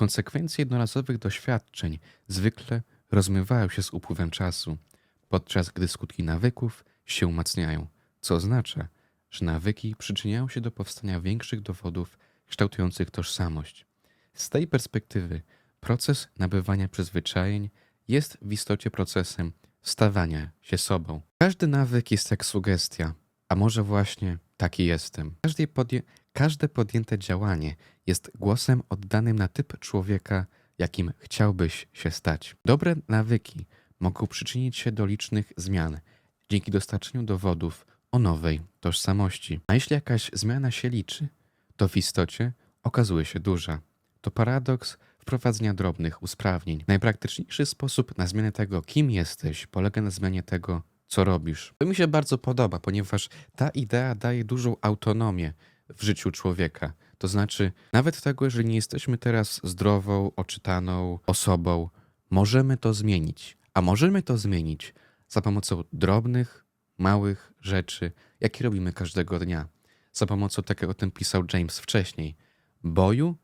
Konsekwencje jednorazowych doświadczeń zwykle rozmywają się z upływem czasu, podczas gdy skutki nawyków się umacniają, co oznacza, że nawyki przyczyniają się do powstania większych dowodów kształtujących tożsamość. Z tej perspektywy proces nabywania przyzwyczajeń jest w istocie procesem stawania się sobą. Każdy nawyk jest jak sugestia, a może właśnie taki jestem. Każde, podję- każde podjęte działanie jest głosem oddanym na typ człowieka, jakim chciałbyś się stać. Dobre nawyki mogą przyczynić się do licznych zmian dzięki dostarczeniu dowodów o nowej tożsamości. A jeśli jakaś zmiana się liczy, to w istocie okazuje się duża. To paradoks wprowadzenia drobnych usprawnień. Najpraktyczniejszy sposób na zmianę tego, kim jesteś, polega na zmianie tego, co robisz. To mi się bardzo podoba, ponieważ ta idea daje dużą autonomię w życiu człowieka. To znaczy, nawet tego, jeżeli nie jesteśmy teraz zdrową, oczytaną osobą, możemy to zmienić. A możemy to zmienić za pomocą drobnych, małych rzeczy, jakie robimy każdego dnia. Za pomocą, tak jak o tym pisał James wcześniej, boju,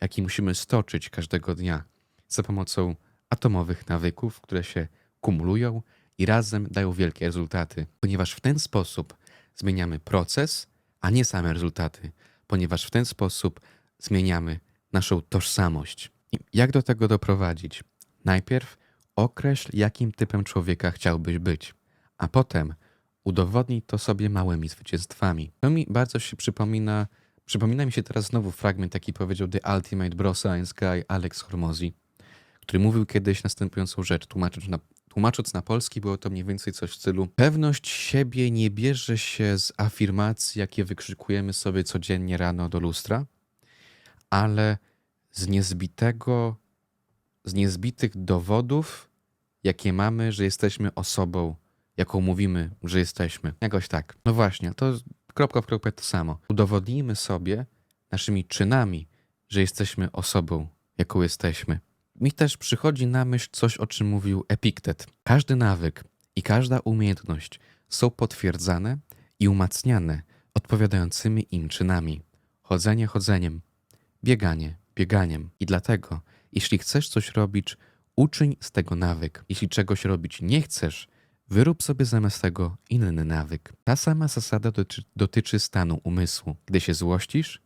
jaki musimy stoczyć każdego dnia. Za pomocą atomowych nawyków, które się kumulują i razem dają wielkie rezultaty. Ponieważ w ten sposób zmieniamy proces, a nie same rezultaty. Ponieważ w ten sposób zmieniamy naszą tożsamość. I jak do tego doprowadzić? Najpierw określ, jakim typem człowieka chciałbyś być, a potem udowodnij to sobie małymi zwycięstwami. To mi bardzo się przypomina, przypomina mi się teraz znowu fragment, jaki powiedział The Ultimate Bro Science Guy Alex Hormozy, który mówił kiedyś następującą rzecz, tłumacząc na, tłumacząc na polski, było to mniej więcej coś w stylu pewność siebie nie bierze się z afirmacji, jakie wykrzykujemy sobie codziennie rano do lustra, ale z niezbitego, z niezbitych dowodów, jakie mamy, że jesteśmy osobą, jaką mówimy, że jesteśmy. Jakoś tak. No właśnie, to kropka w kropkę to samo. Udowodnijmy sobie naszymi czynami, że jesteśmy osobą, jaką jesteśmy. Mi też przychodzi na myśl coś, o czym mówił Epiktet. Każdy nawyk i każda umiejętność są potwierdzane i umacniane odpowiadającymi im czynami. Chodzenie chodzeniem, bieganie bieganiem. I dlatego, jeśli chcesz coś robić, uczyń z tego nawyk. Jeśli czegoś robić nie chcesz, wyrób sobie zamiast tego inny nawyk. Ta sama zasada dotyczy, dotyczy stanu umysłu. Gdy się złościsz,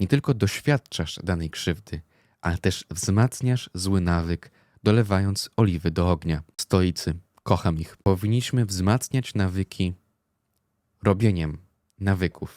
nie tylko doświadczasz danej krzywdy, ale też wzmacniasz zły nawyk, dolewając oliwy do ognia. Stoicy, kocham ich. Powinniśmy wzmacniać nawyki robieniem nawyków.